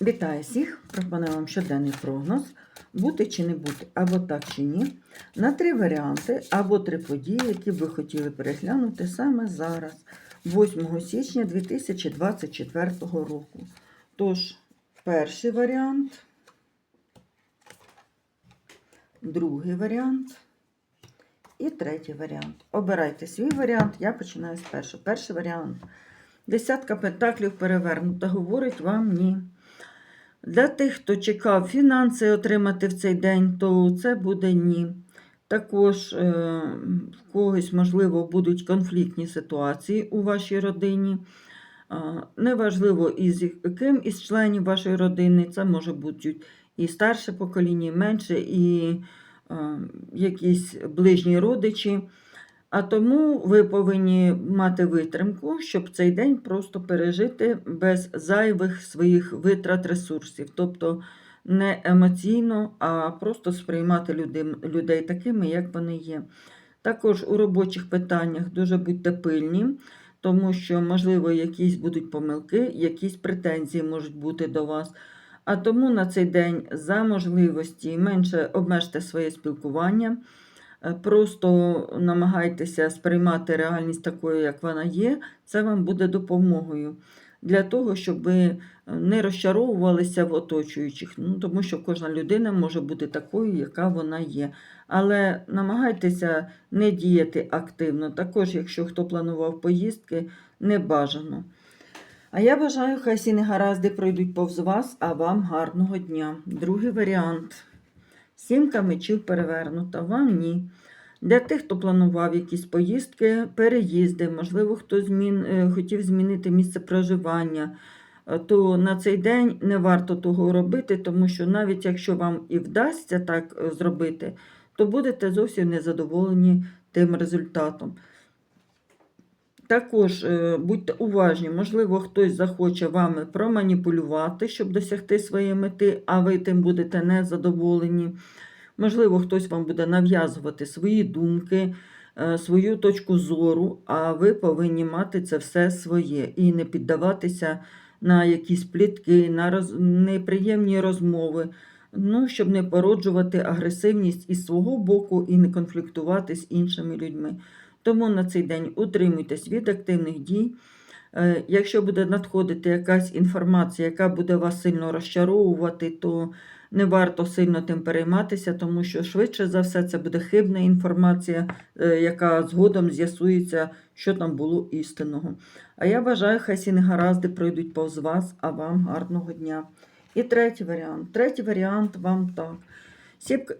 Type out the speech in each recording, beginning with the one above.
Вітаю всіх! Пропоную вам щоденний прогноз. Бути чи не бути, або так чи ні. На три варіанти, або три події, які ви хотіли переглянути саме зараз, 8 січня 2024 року. Тож, перший варіант, другий варіант і третій варіант. Обирайте свій варіант, я починаю з першого. Перший варіант. Десятка пентаклів перевернута, говорить вам ні. Для тих, хто чекав фінанси отримати в цей день, то це буде ні. Також е, в когось, можливо, будуть конфліктні ситуації у вашій родині. Е, неважливо, із яким із членів вашої родини, це може бути і старше покоління, і менше, і е, якісь ближні родичі. А тому ви повинні мати витримку, щоб цей день просто пережити без зайвих своїх витрат ресурсів. Тобто не емоційно, а просто сприймати людей такими, як вони є. Також у робочих питаннях дуже будьте пильні, тому що, можливо, якісь будуть помилки, якісь претензії можуть бути до вас. А тому на цей день за можливості менше обмежте своє спілкування. Е, Просто намагайтеся сприймати реальність такою, як вона є, це вам буде допомогою для того, щоб ви е, не розчаровувалися в оточуючих. Ну, тому що кожна людина може бути такою, яка вона є. Але намагайтеся не діяти активно. Також, якщо хто планував поїздки, не бажано. А я бажаю, хай всі негаразди пройдуть повз вас, а вам гарного дня. Другий варіант. Сімка мечів перевернута, вам ні. Для тих, хто планував якісь поїздки, переїзди, можливо, хто змін, е, хотів змінити місце проживання, е, то на цей день не варто того робити, тому що навіть якщо вам і вдасться так е, зробити, то будете зовсім незадоволені тим результатом. Також е, будьте уважні, можливо, хтось захоче вами проманіпулювати, щоб досягти своєї мети, а ви тим будете незадоволені. Можливо, хтось вам буде нав'язувати свої думки, е, свою точку зору, а ви повинні мати це все своє і не піддаватися на якісь плітки, на роз... неприємні розмови, ну, щоб не породжувати агресивність із свого боку і не конфліктувати з іншими людьми. Тому на цей день утримуйтесь від активних дій. Е, Якщо буде надходити якась інформація, яка буде вас сильно розчаровувати, то не варто сильно тим перейматися, тому що швидше за все це буде хибна інформація, е, яка згодом з'ясується, що там було істинного. А я бажаю, хай всі негаразди пройдуть повз вас, а вам гарного дня. І третій варіант. Третій варіант вам так.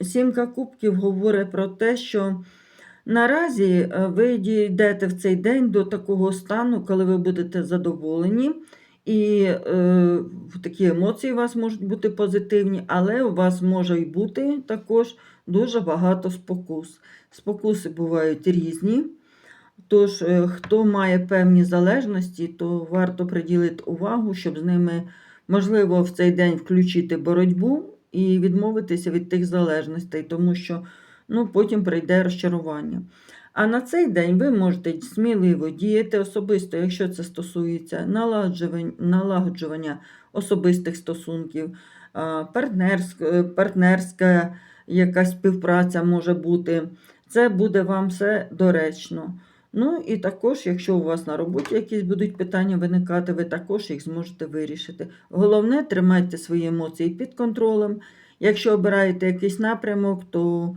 Сімка кубків говорить про те, що наразі е, ви дійдете в цей день до такого стану, коли ви будете задоволені. І е, такі емоції у вас можуть бути позитивні, але у вас може й бути також дуже багато спокус. Спокуси бувають різні. Тож, е, хто має певні залежності, то варто приділити увагу, щоб з ними можливо в цей день включити боротьбу і відмовитися від тих залежностей, тому що ну, потім прийде розчарування. А на цей день ви можете сміливо діяти особисто, якщо це стосується налагоджування особистих стосунків, е, партнерська якась співпраця може бути. Це буде вам все доречно. Ну і також, якщо у вас на роботі якісь будуть питання виникати, ви також їх зможете вирішити. Головне, тримайте свої емоції під контролем. Якщо обираєте якийсь напрямок, то